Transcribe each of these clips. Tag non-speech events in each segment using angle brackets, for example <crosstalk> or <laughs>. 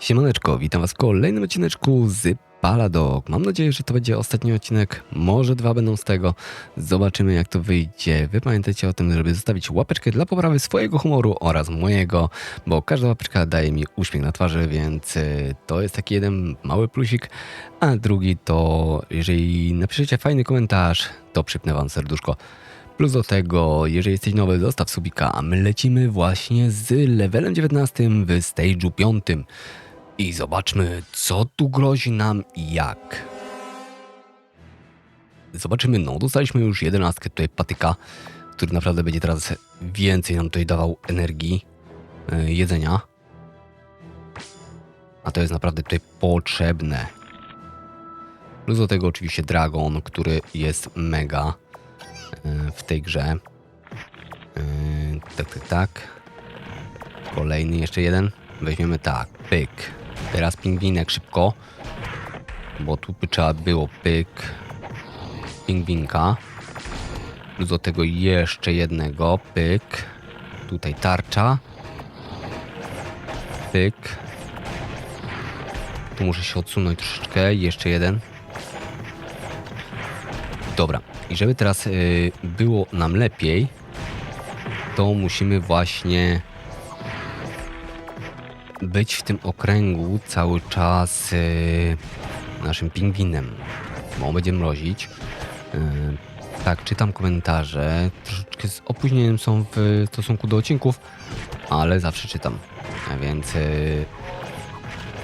Siemaneczko, witam was w kolejnym odcineczku z Paladog. Mam nadzieję, że to będzie ostatni odcinek, może dwa będą z tego. Zobaczymy jak to wyjdzie. Wy pamiętajcie o tym, żeby zostawić łapeczkę dla poprawy swojego humoru oraz mojego, bo każda łapeczka daje mi uśmiech na twarzy, więc y, to jest taki jeden mały plusik. A drugi to, jeżeli napiszecie fajny komentarz, to przypnę wam serduszko. Plus do tego, jeżeli jesteś nowy, zostaw subika, a my lecimy właśnie z levelem 19 w stage'u 5. I zobaczmy, co tu grozi nam i jak. Zobaczymy, no dostaliśmy już 11 tutaj patyka, który naprawdę będzie teraz więcej nam tutaj dawał energii, yy, jedzenia. A to jest naprawdę tutaj potrzebne. Plus do tego oczywiście dragon, który jest mega yy, w tej grze. Yy, tak, tak, tak. Kolejny jeszcze jeden. Weźmiemy tak, pyk. Teraz pingwinek szybko. Bo tu by trzeba było pyk. Pingwinka. Do tego jeszcze jednego. Pyk. Tutaj tarcza. Pyk. Tu muszę się odsunąć troszeczkę. Jeszcze jeden. Dobra. I żeby teraz y, było nam lepiej, to musimy właśnie być w tym okręgu cały czas yy, naszym pingwinem. Bo będzie mrozić. Yy, tak, czytam komentarze. Troszeczkę z opóźnieniem są w stosunku do odcinków, ale zawsze czytam. A więc yy,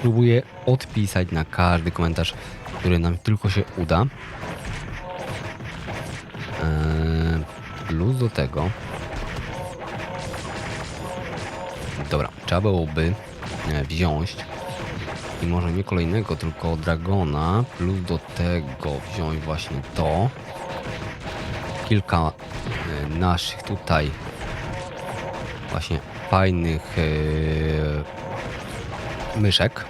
próbuję odpisać na każdy komentarz, który nam tylko się uda. Yy, plus do tego. Dobra, trzeba byłoby wziąć i może nie kolejnego, tylko dragona, plus do tego wziąć właśnie to. Kilka e, naszych tutaj właśnie fajnych e, myszek,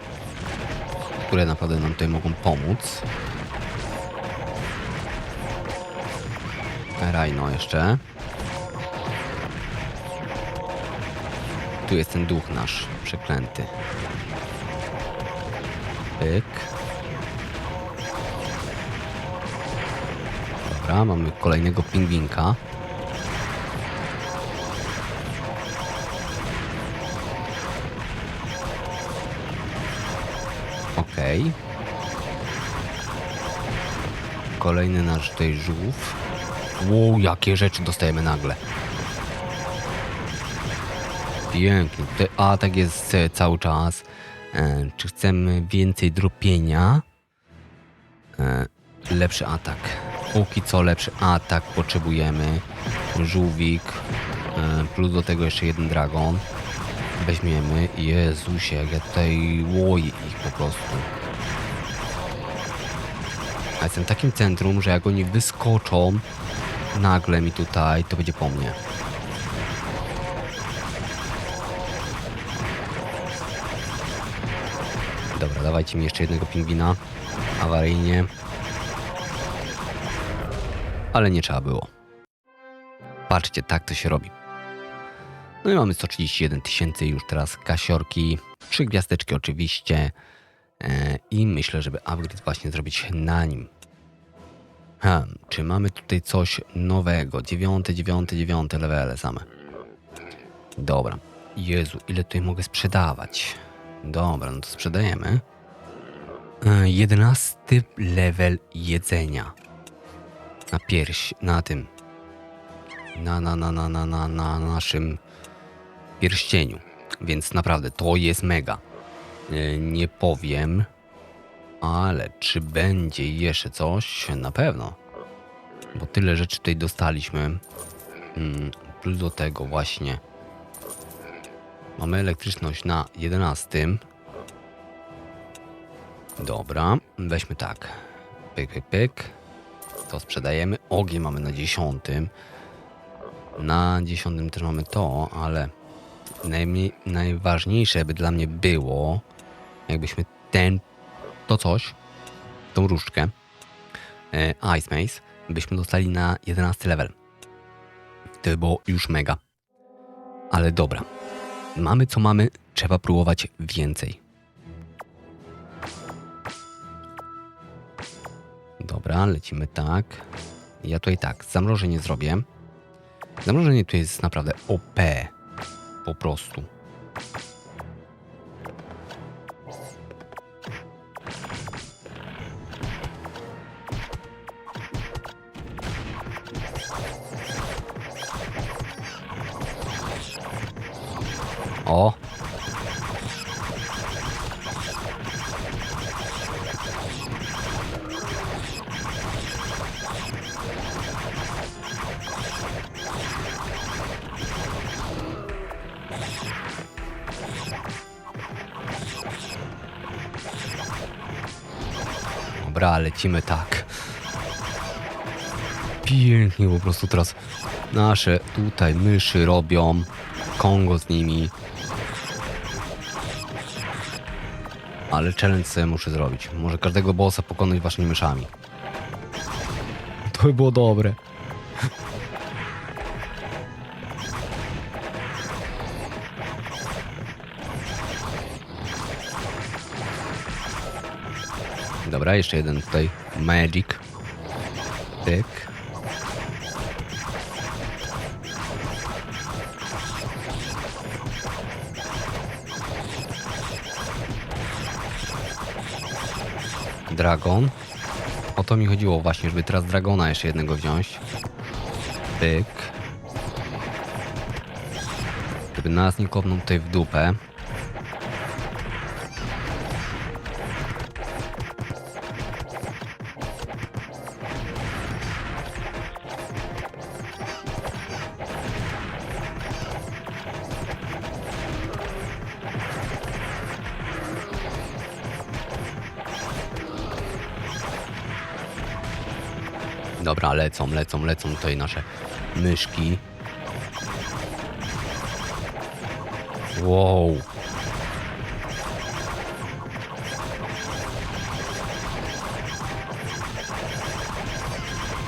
które naprawdę nam tutaj mogą pomóc. Rhino jeszcze. Tu jest ten duch nasz przeklęty. Pyk. Dobra, mamy kolejnego pingwinka. Okej. Okay. Kolejny nasz tutaj żółw. Wow, jakie rzeczy dostajemy nagle. Pięknie. Tutaj atak jest e, cały czas. E, czy chcemy więcej dropienia? E, lepszy atak. Póki co lepszy atak potrzebujemy. Żółwik. Plus do tego jeszcze jeden dragon. Weźmiemy. Jezusie, ja tutaj łoję ich po prostu. A jestem w takim centrum, że jak oni wyskoczą nagle mi tutaj, to będzie po mnie. Dobra, dawajcie mi jeszcze jednego pingwina. Awaryjnie. Ale nie trzeba było. Patrzcie, tak to się robi. No i mamy 131 tysięcy już teraz kasiorki. Trzy gwiazdeczki oczywiście. E, I myślę, żeby upgrade właśnie zrobić na nim. Hmm, czy mamy tutaj coś nowego? Dziewiąte, dziewiąte, dziewiąte levele same. Dobra. Jezu, ile tutaj mogę sprzedawać? Dobra, no to sprzedajemy. E, jedenasty level jedzenia. Na pierś, na tym. Na, na, na, na, na, na, na naszym pierścieniu. Więc naprawdę to jest mega. E, nie powiem, ale czy będzie jeszcze coś? Na pewno. Bo tyle rzeczy tutaj dostaliśmy. Mm, plus do tego właśnie Mamy elektryczność na 11. Dobra, weźmy tak. Pyk, pyk, pyk. To sprzedajemy. Ogień mamy na 10. Na 10 też mamy to, ale najmniej, najważniejsze by dla mnie było, jakbyśmy ten, to coś, tą różdżkę, e, Ice Maze, byśmy dostali na 11 level. To by było już mega. Ale dobra, Mamy co mamy, trzeba próbować więcej. Dobra, lecimy tak. Ja tutaj tak, zamrożenie zrobię. Zamrożenie tu jest naprawdę OP. Po prostu. O! Dobra, lecimy tak. Pięknie po prostu teraz nasze tutaj myszy robią. Kongo z nimi. Ale challenge sobie muszę zrobić. Może każdego bossa pokonać waszymi myszami. To by było dobre. Dobra, jeszcze jeden tutaj magic. Tyk. Dragon. O to mi chodziło właśnie, żeby teraz Dragona jeszcze jednego wziąć. Tyk. Żeby nas nie kopnął tutaj w dupę. Lecą, lecą, lecą tutaj nasze myszki. Wow.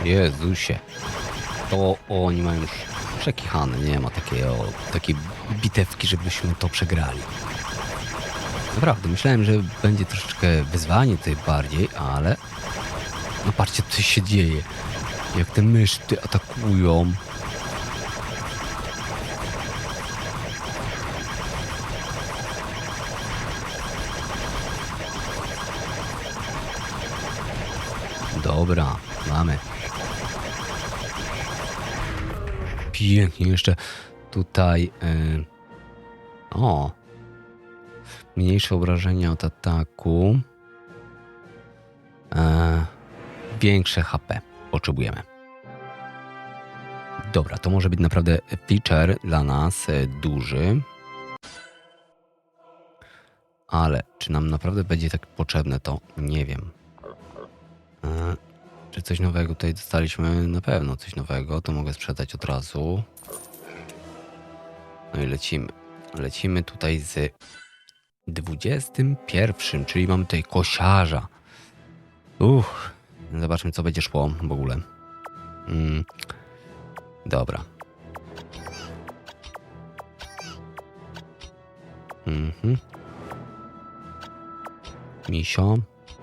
Jezusie. To oni mają już przekichane, nie ma takiego, takiej bitewki, żebyśmy to przegrali. Naprawdę, myślałem, że będzie troszeczkę wyzwanie tutaj bardziej, ale no patrzcie, co się dzieje. Jak te myszty atakują. Dobra, mamy. Pięknie, jeszcze tutaj... Yy... O! Mniejsze obrażenia od ataku. Eee, większe HP potrzebujemy. Dobra, to może być naprawdę feature dla nas e, duży. Ale czy nam naprawdę będzie tak potrzebne, to nie wiem. E, Czy coś nowego tutaj dostaliśmy? Na pewno coś nowego, to mogę sprzedać od razu. No i lecimy. Lecimy tutaj z 21, czyli mamy tutaj kosiarza. Uff, zobaczmy co będzie szło w ogóle. Mm, dobra. Mhm. Misio,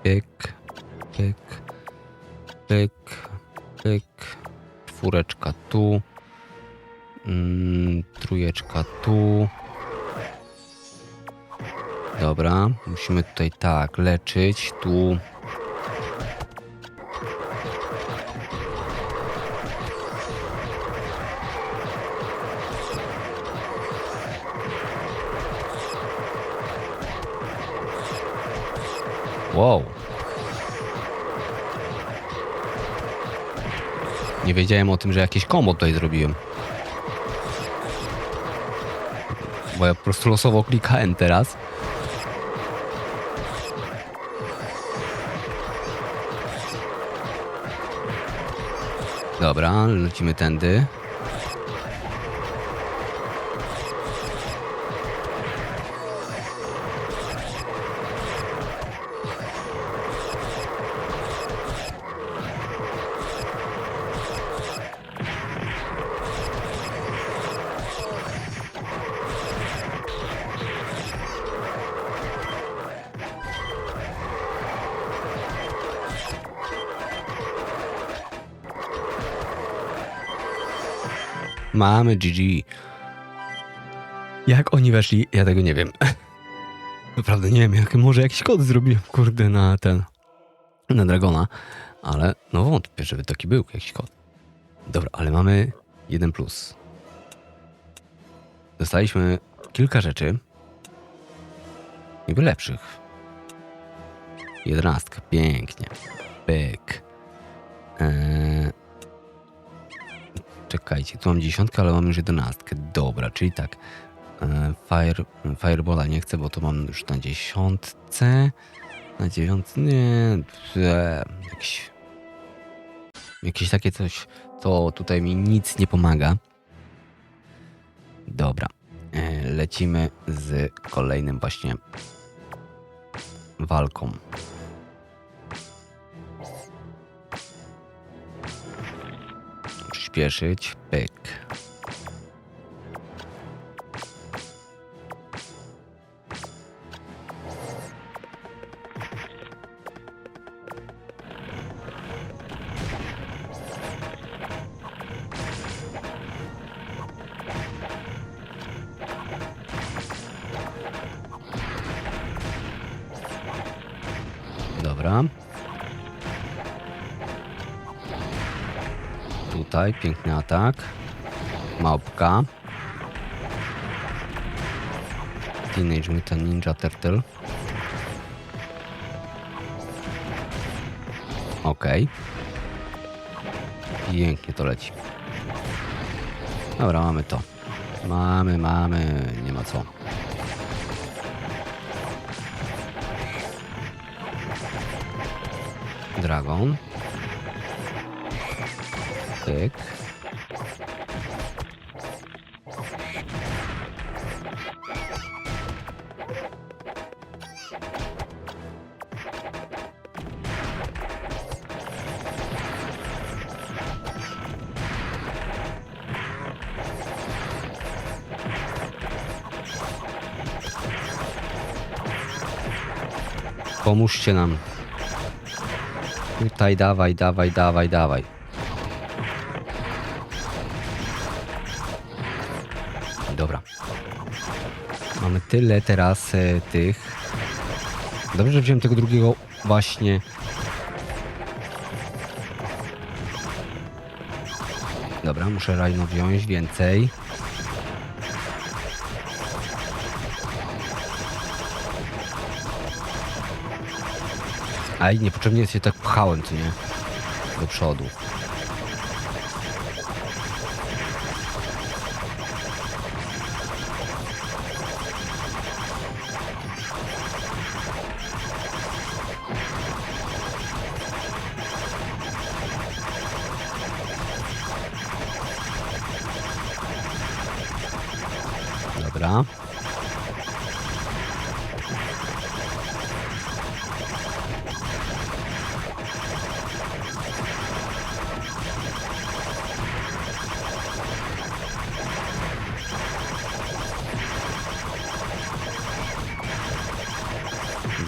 pyk, pyk, pyk, pyk, czwóreczka tu, mm, trójeczka tu. Dobra, musimy tutaj tak leczyć, tu Wow. Nie wiedziałem o tym, że jakieś kombo tutaj zrobiłem. Bo ja po prostu losowo klikałem teraz. Dobra, lecimy tędy. Mamy GG. Jak oni weszli, ja tego nie wiem. <laughs> Naprawdę nie wiem, jak może jakiś kod zrobiłem, kurde, na ten, na Dragona, ale no wątpię, żeby taki był jakiś kod. Dobra, ale mamy jeden plus. Dostaliśmy kilka rzeczy, niby lepszych. Jedenastka, pięknie. Pyk. Eee... Czekajcie, tu mam dziesiątkę, ale mam już jedenastkę. Dobra, czyli tak. E, Fire, Firebola nie chcę, bo to mam już na dziesiątce. Na dziewiątce, nie. E, jakieś, jakieś takie coś, to tutaj mi nic nie pomaga. Dobra. E, Lecimy z kolejnym właśnie walką. Przyspieszyć. Pyk. Dobra. Tutaj piękny atak. Małpka. Teenage Mutant Ninja Turtle. Okej. Pięknie to leci. Dobra, mamy to. Mamy, mamy, nie ma co. Dragon. Tyk. Pomóżcie nam. Tutaj dawaj, dawaj, dawaj, dawaj. Dobra. Mamy tyle teraz e, tych. Dobrze, że wziąłem tego drugiego właśnie. Dobra, muszę rajno wziąć więcej. Aj, niepotrzebnie się tak pchałem, co nie? Do przodu.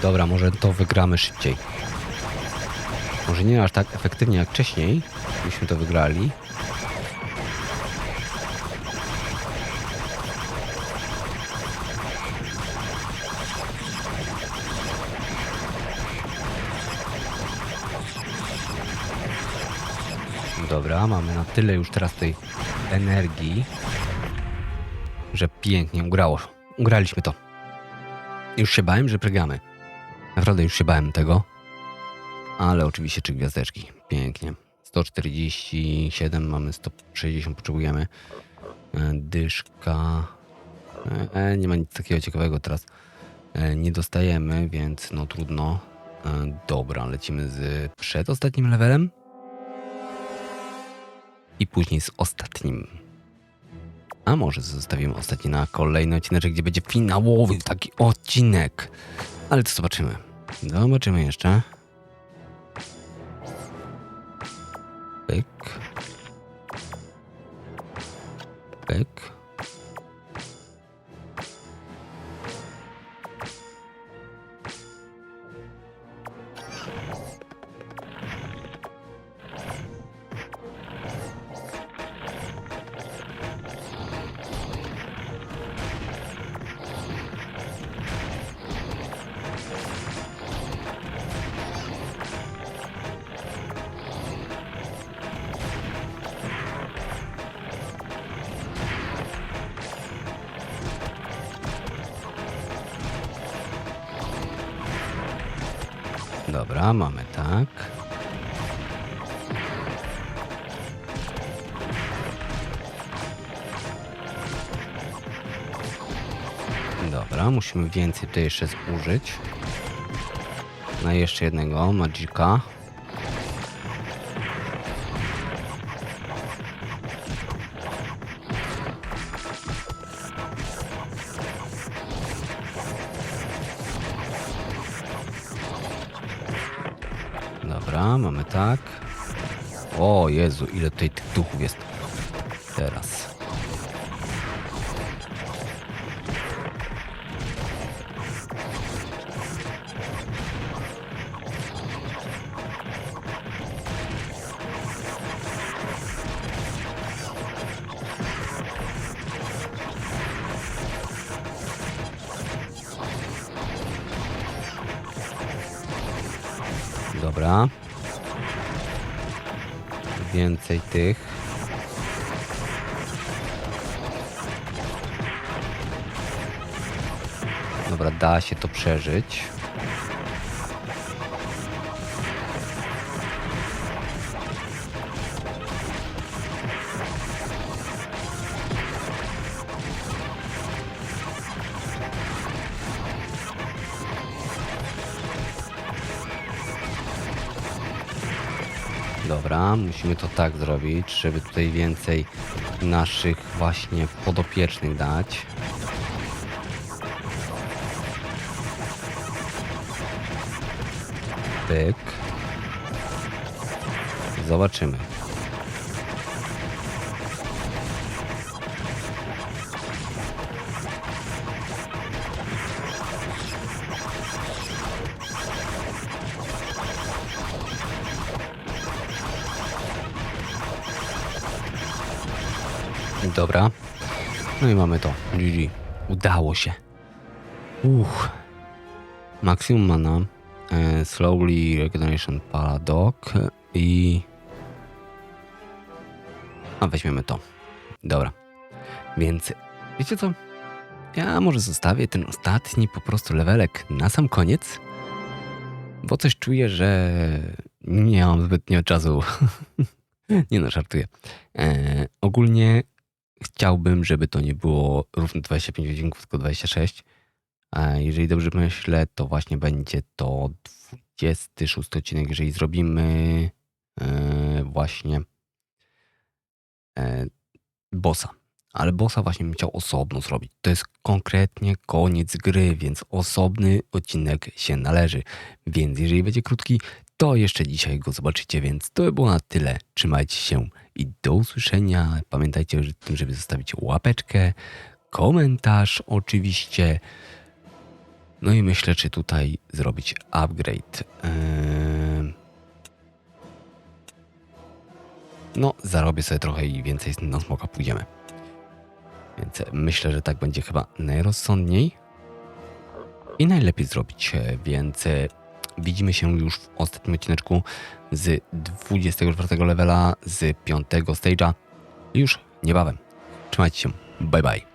Dobra, może to wygramy szybciej. Może nie aż tak efektywnie jak wcześniej, byśmy to wygrali. Dobra, mamy na tyle już teraz tej energii, że pięknie ugrało. Ugraliśmy to. Już się bałem, że przegramy. Naprawdę już się bałem tego. Ale oczywiście trzy gwiazdeczki. Pięknie. 147 mamy, 160 potrzebujemy. E, Dyszka. E, nie ma nic takiego ciekawego teraz. E, nie dostajemy, więc no trudno. E, dobra, lecimy z przedostatnim levelem. I później z ostatnim. A może zostawimy ostatni na kolejny odcinek, gdzie będzie finałowy taki odcinek. Ale to zobaczymy. Zobaczymy jeszcze. Pyk. Pyk. Dobra, mamy tak. Dobra, musimy więcej tutaj jeszcze zużyć. Na jeszcze jednego Magika. Jezu, ile tutaj tych duchów jest. Teraz. Dobra. Więcej tych. Dobra, da się to przeżyć. Dobra, musimy to tak zrobić, żeby tutaj więcej naszych właśnie podopiecznych dać. Pyk. Zobaczymy. Dobra. No i mamy to. GG. Udało się. Uch. Maximum mana. E, slowly Regeneration Paradox i... A weźmiemy to. Dobra. Więc wiecie co? Ja może zostawię ten ostatni po prostu levelek na sam koniec, bo coś czuję, że nie mam zbytnio czasu. <laughs> nie no, żartuję. E, ogólnie chciałbym, żeby to nie było równo 25 odcinków, tylko 26. A jeżeli dobrze myślę, to właśnie będzie to 26 odcinek, jeżeli zrobimy e, właśnie e, bossa. Ale bossa właśnie bym chciał osobno zrobić. To jest konkretnie koniec gry, więc osobny odcinek się należy. Więc jeżeli będzie krótki, to jeszcze dzisiaj go zobaczycie, więc to by było na tyle. Trzymajcie się i do usłyszenia. Pamiętajcie o tym, żeby zostawić łapeczkę, komentarz oczywiście. No i myślę, czy tutaj zrobić upgrade. Eee... No, zarobię sobie trochę i więcej na smoka pójdziemy. Więc myślę, że tak będzie chyba najrozsądniej i najlepiej zrobić. Więc widzimy się już w ostatnim odcineczku z 24 levela, z 5 stage'a. Już niebawem. Trzymajcie się. Bye bye.